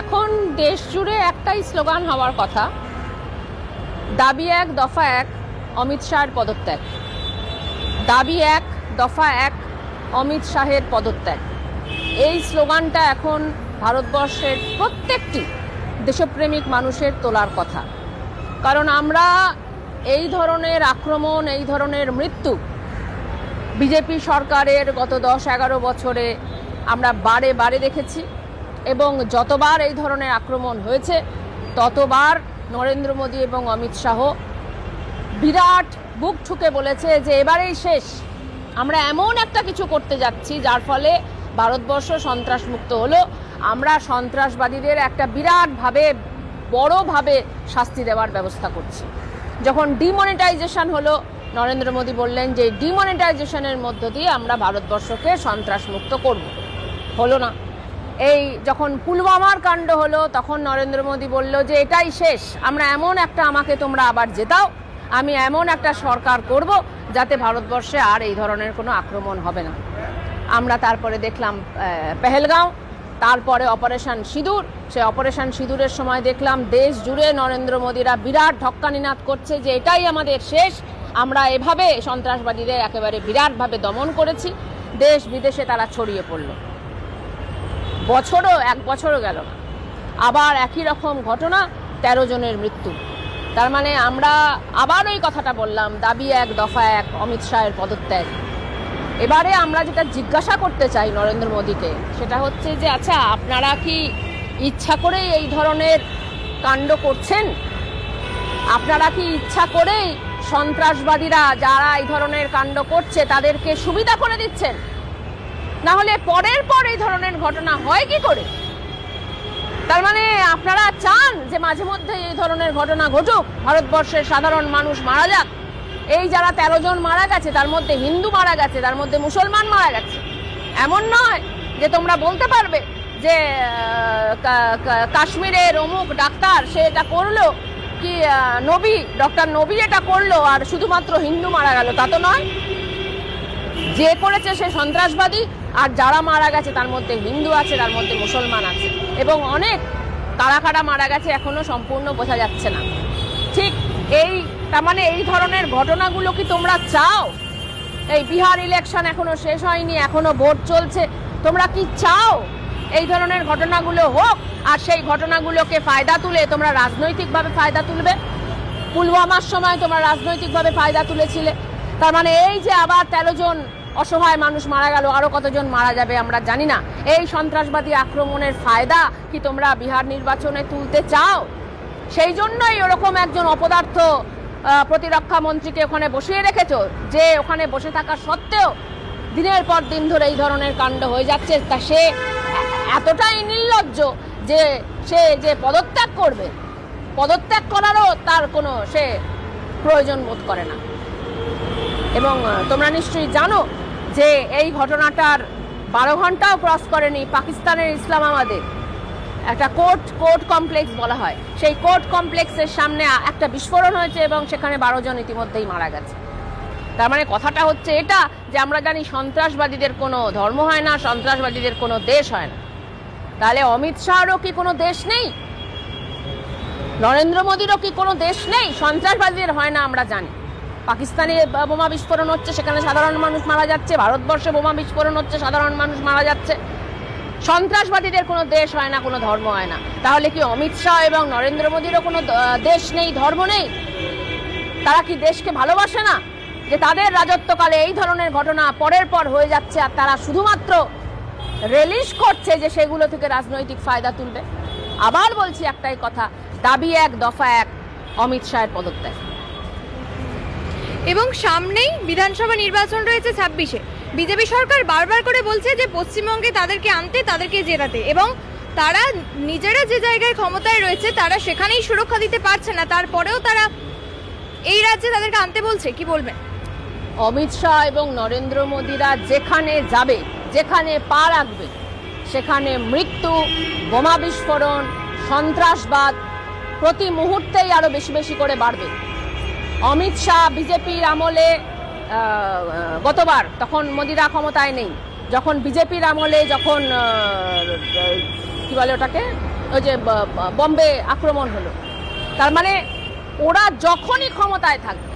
এখন দেশ জুড়ে একটাই স্লোগান হওয়ার কথা। দাবি এক, দফা এক, অমিত শাহের পদত্যাগ। দাবি এক, দফা এক, অমিত শাহের পদত্যাগ। এই স্লোগানটা এখন ভারতবর্ষের প্রত্যেকটি দেশপ্রেমিক মানুষের তোলার কথা। কারণ আমরা এই ধরনের আক্রমণ, এই ধরনের মৃত্যু বিজেপি সরকারের গত দশ, এগারো বছরে আমরা বারে বারে দেখেছি। এবং যতবার এই ধরনের আক্রমণ হয়েছে, ততবার নরেন্দ্র মোদী এবং অমিত শাহ বিরাট বুক ঠুকে বলেছে যে এবারেই শেষ। আমরা এমন একটা কিছু করতে যাচ্ছি যার ফলে ভারতবর্ষ সন্ত্রাসমুক্ত হলো। আমরা সন্ত্রাসবাদীদের একটা বিরাটভাবে, বড়ভাবে শাস্তি দেওয়ার ব্যবস্থা করছি। যখন ডিমনিটাইজেশন হলো, নরেন্দ্র মোদী বললেন যে, ডিমনিটাইজেশনের মধ্য দিয়ে আমরা ভারতবর্ষকে সন্ত্রাসমুক্ত করব। হলো না। এই যখন পুলওয়ামার কাণ্ড হলো, তখন নরেন্দ্র মোদী বলল যে, এটাই শেষ। আমরা এমন একটা আমাকে তোমরা আবার জেতাও। আমি এমন একটা সরকার করব যাতে ভারতবর্ষে আর এই ধরনের কোনো আক্রমণ হবে না। আমরা তারপরে দেখলাম পেহেলগাঁও, তারপরে অপারেশন সিঁদুর। সে অপারেশন সিঁদুরের সময় দেখলাম, দেশ জুড়ে নরেন্দ্র মোদীরা বিরাট ঢক্কানিনাদ করছে যে, এটাই আমাদের শেষ। আমরা এভাবে সন্ত্রাসবাদীদের একেবারে বিরাটভাবে দমন করেছি। দেশ বিদেশে তারা ছড়িয়ে পড়ল। বছরও, এক বছরও গেল। আবার একই রকম ঘটনা, তেরো জনের মৃত্যু। তার মানে আমরা আবার ওই কথাটা বললাম, দাবি এক, দফা এক, অমিত শাহের পদত্যাগ। এবারে আমরা যেটা জিজ্ঞাসা করতে চাই নরেন্দ্র মোদীকে, সেটা হচ্ছে যে আচ্ছা আপনারা কি ইচ্ছা করে এই ধরনের কাণ্ড করছেন? আপনারা কি ইচ্ছা করেই সন্ত্রাসবাদীরা যারা এই ধরনের কাণ্ড করছে, তাদেরকে সুবিধা করে দিচ্ছেন? না হলে পরের পর এই ধরনের ঘটনা হয় কি করে? তার মানে আপনারা চান যে মাঝে মধ্যে এই ধরনের ঘটনা ঘটুক, ভারতবর্ষের সাধারণ মানুষ মারা যাক। এই যারা তেরো জন মারা গেছে, তার মধ্যে হিন্দু মারা গেছে, তার মধ্যে মুসলমান মারা গেছে। এমন নয় যে তোমরা বলতে পারবে যে কাশ্মীরের অমুক ডাক্তার, সে এটা করল কি নবী, ডক্টর নবী এটা করল, আর শুধুমাত্র হিন্দু মারা গেল, তা তো নয়। যে করেছে সে সন্ত্রাসবাদী, আর যারা মারা গেছে তার মধ্যে হিন্দু আছে, তার মধ্যে মুসলমান আছে। এবং অনেক কারা কারা মারা গেছে, এখনও সম্পূর্ণ বোঝা যাচ্ছে না। ঠিক এই, তার মানে এই ধরনের ঘটনাগুলো কি তোমরা চাও? এই বিহার ইলেকশন এখনও শেষ হয়নি, এখনও ভোট চলছে। তোমরা কি চাও এই ধরনের ঘটনাগুলো হোক? আর সেই ঘটনাগুলোকে ফায়দা তুলে তোমরা রাজনৈতিকভাবে ফায়দা তুলবে? পুলওয়ামার সময় তোমরা রাজনৈতিকভাবে ফায়দা তুলেছিলে। তার মানে এই যে আবার তেরো জন অসহায় মানুষ মারা গেল, আরও কতজন মারা যাবে আমরা জানি না। এই সন্ত্রাসবাদী আক্রমণের ফায়দা কি তোমরা বিহার নির্বাচনে তুলতে চাও? সেই জন্যই ওরকম একজন অপদার্থ প্রতিরক্ষা মন্ত্রীকে ওখানে বসিয়ে রেখেছ, যে ওখানে বসে থাকা সত্ত্বেও দিনের পর দিন ধরে এই ধরনের কাণ্ড হয়ে যাচ্ছে। তা সে এতটাই নির্লজ্জ যে সে যে পদত্যাগ করবে, পদত্যাগ করারও তার কোনো সে প্রয়োজন বোধ করে না। এবং তোমরা নিশ্চয়ই জানো যে এই ঘটনাটার বারো ঘন্টাও ক্রস করেনি পাকিস্তানের ইসলামাবাদে একটা কোর্ট কোর্ট কমপ্লেক্স বলা হয়। সেই কোর্ট কমপ্লেক্সের সামনে একটা বিস্ফোরণ হয়েছে এবং সেখানে বারো জন ইতিমধ্যেই মারা গেছে। তার মানে কথাটা হচ্ছে এটা যে আমরা জানি সন্ত্রাসবাদীদের কোনো ধর্ম হয় না, সন্ত্রাসবাদীদের কোনো দেশ হয় না। তাহলে অমিত শাহরও কি কোনো দেশ নেই? নরেন্দ্র মোদীরও কি কোনো দেশ নেই? সন্ত্রাসবাদীদের হয় না আমরা জানি। পাকিস্তানে বোমা বিস্ফোরণ হচ্ছে, সেখানে সাধারণ মানুষ মারা যাচ্ছে, ভারতবর্ষে বোমা বিস্ফোরণ হচ্ছে, সাধারণ মানুষ মারা যাচ্ছে। সন্ত্রাসবাদীদের কোনো দেশ হয় না, কোনো ধর্ম হয় না। তাহলে কি অমিত শাহ এবং নরেন্দ্র মোদীরও কোনো দেশ নেই, ধর্ম নেই? তারা কি দেশকে ভালোবাসে না? যে তাদের রাজত্বকালে এই ধরনের ঘটনা পরের পর হয়ে যাচ্ছে, আর তারা শুধুমাত্র রিলিজ করছে যে সেগুলো থেকে রাজনৈতিক ফায়দা তুলবে? আবার বলছি একটাই কথা, দাবি এক, দফা এক, অমিত শাহের পদত্যাগ। এবং সামনেই বিধানসভা নির্বাচন রয়েছে ছাব্বিশে। বিজেপি সরকার বারবার করে বলছে যে পশ্চিমবঙ্গে তাদেরকে আনতে, তাদেরকে জেতাতে এবং তারা নিজেরা যে জায়গায় ক্ষমতায় রয়েছে তারা সেখানেই সুরক্ষা দিতে পারছে না। তারপরেও তারা এই রাজ্যে তাদেরকে আনতে বলছে। কি বলবেন? অমিত শাহ এবং নরেন্দ্র মোদীরা যেখানে যাবে, যেখানে পা রাখবে, সেখানে মৃত্যু, বোমা বিস্ফোরণ, সন্ত্রাসবাদ প্রতি মুহূর্তেই আরও বেশি বেশি করে বাড়বে। অমিত শাহ বিজেপির আমলে গতবার তখন মোদিরা ক্ষমতায় নেই। যখন বিজেপির আমলে যখন কি বলে ওটাকে? ওই যে বম্বে আক্রমণ হলো। তার মানে ওরা যখনই ক্ষমতায় থাকবে,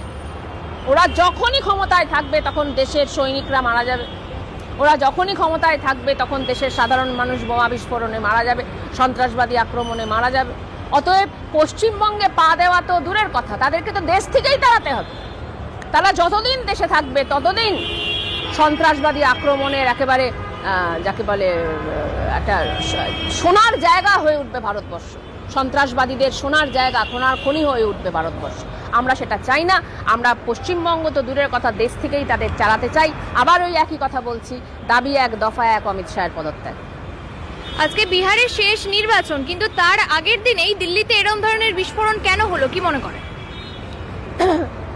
ওরা যখনই ক্ষমতায় থাকবে তখন দেশের সৈনিকরা মারা যাবে। ওরা যখনই ক্ষমতায় থাকবে তখন দেশের সাধারণ মানুষ বোমা বিস্ফোরণে মারা যাবে, সন্ত্রাসবাদী আক্রমণে মারা যাবে। অতএব পশ্চিমবঙ্গে পা দেওয়া তো দূরের কথা, তাদেরকে তো দেশ থেকেই তাড়াতে হবে। তারা যতদিন দেশে থাকবে, ততদিন সন্ত্রাসবাদী আক্রমণের একেবারে যাকে বলে একটা সোনার জায়গা হয়ে উঠবে ভারতবর্ষ। সন্ত্রাসবাদীদের সোনার জায়গা, সোনার খনি হয়ে উঠবে ভারতবর্ষ। আমরা সেটা চাই না। আমরা পশ্চিমবঙ্গ তো দূরের কথা, দেশ থেকেই তাদের চালাতে চাই। আবার ওই একই কথা বলছি, দাবি এক, দফা এক অমিত শাহের পদত্যাগ। আজকে বিহারের শেষ নির্বাচন, কিন্তু তার আগের দিনেই দিল্লিতে এরম ধরনের বিস্ফোরণ কেন হলো, কি মনে করেন?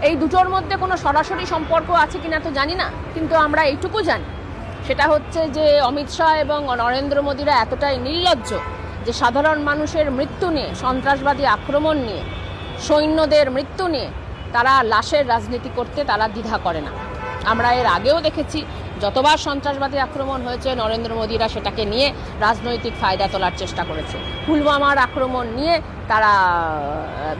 এই দুটোর মধ্যে কোনো সরাসরি সম্পর্ক আছে কিনা তো জানি না, কিন্তু আমরা এইটুকু জানি। সেটা হচ্ছে যে অমিত শাহ এবং নরেন্দ্র মোদীরা এতটাই নির্লজ্জ যে সাধারণ মানুষের মৃত্যু নিয়ে, সন্ত্রাসবাদী আক্রমণ নিয়ে, সৈন্যদের মৃত্যু নিয়ে তারা লাশের রাজনীতি করতে তারা দ্বিধা করে না। আমরা এর আগেও দেখেছি যতবার সন্ত্রাসবাদী আক্রমণ হয়েছে, নরেন্দ্র মোদীরা সেটাকে নিয়ে রাজনৈতিক ফায়দা তোলার চেষ্টা করেছে। পুলওয়ামার আক্রমণ নিয়ে তারা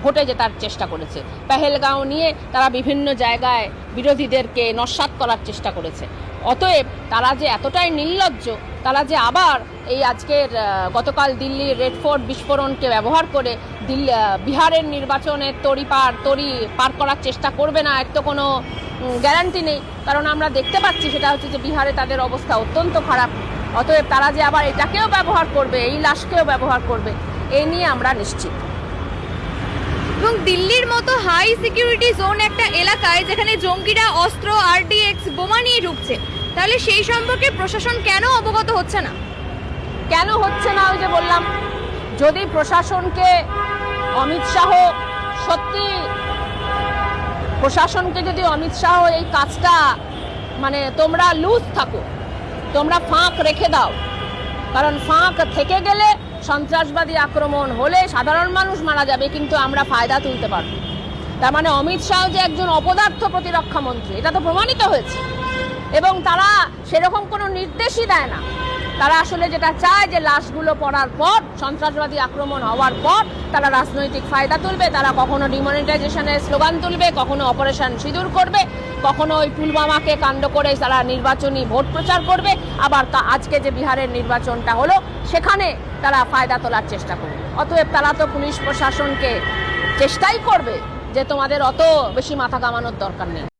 ভোটে জেতার চেষ্টা করেছে। পেহেলগাঁও নিয়ে তারা বিভিন্ন জায়গায় বিরোধীদেরকে নস্বাত করার চেষ্টা করেছে। অতএব তারা যে এতটাই নির্লজ্জ, তারা যে আবার এই আজকের গতকাল দিল্লির রেড ফোর্ট বিস্ফোরণকে ব্যবহার করে দিল্লি বিহারের নির্বাচনের তড়ি পার তড়ি পার করার চেষ্টা করবে না এর তো কোনো গ্যারান্টি নেই। কারণ আমরা দেখতে পাচ্ছি সেটা হচ্ছে যে বিহারে তাদের অবস্থা অত্যন্ত খারাপ। অতএব তারা যে আবার এটাকেও ব্যবহার করবে এই লাশকেও ব্যবহার করবে এই নিয়ে আমরা নিশ্চিত। এবং দিল্লির মতো হাই সিকিউরিটি জোন একটা এলাকায় যেখানে জঙ্গিরা অস্ত্র আরডিএক্স বোমা নিয়ে ঢুকছে তাহলে সেই সম্পর্কে প্রশাসন কেন অবগত হচ্ছে না? কেন হচ্ছে না? ওই যে বললাম যদি প্রশাসনকে অমিত শাহ, সত্যি প্রশাসনকে যদি অমিত শাহ এই কাজটা মানে তোমরা লুজ থাকো, তোমরা ফাঁক রেখে দাও, কারণ ফাঁক থেকে গেলে সন্ত্রাসবাদী আক্রমণ হলে সাধারণ মানুষ মারা যাবে, কিন্তু আমরা ফায়দা তুলতে পারব তার মানে অমিত শাহ যে একজন অপদার্থ প্রতিরক্ষা মন্ত্রী, এটা তো প্রমাণিত হয়েছে। এবং তারা সেরকম কোনো নির্দেশই দেয় না। তারা আসলে যেটা চায় যে লাশগুলো পড়ার পর, সন্ত্রাসবাদী আক্রমণ হওয়ার পর তারা রাজনৈতিক ফায়দা তুলবে, তারা কখনো ডিমনিটাইজেশনের স্লোগান তুলবে, কখনো অপারেশন সিঁদুর করবে, কখনো ওই পুলওয়ামাকে কাণ্ড করে তারা নির্বাচনী ভোট প্রচার করবে। আবার কা- আজকে যে বিহারের নির্বাচনটা হলো, সেখানে তারা ফায়দা তোলার চেষ্টা করবে। অতএব তারা তো পুলিশ প্রশাসনকে চেষ্টাই করবে যে তোমাদের অত বেশি মাথা কামানোর দরকার নেই।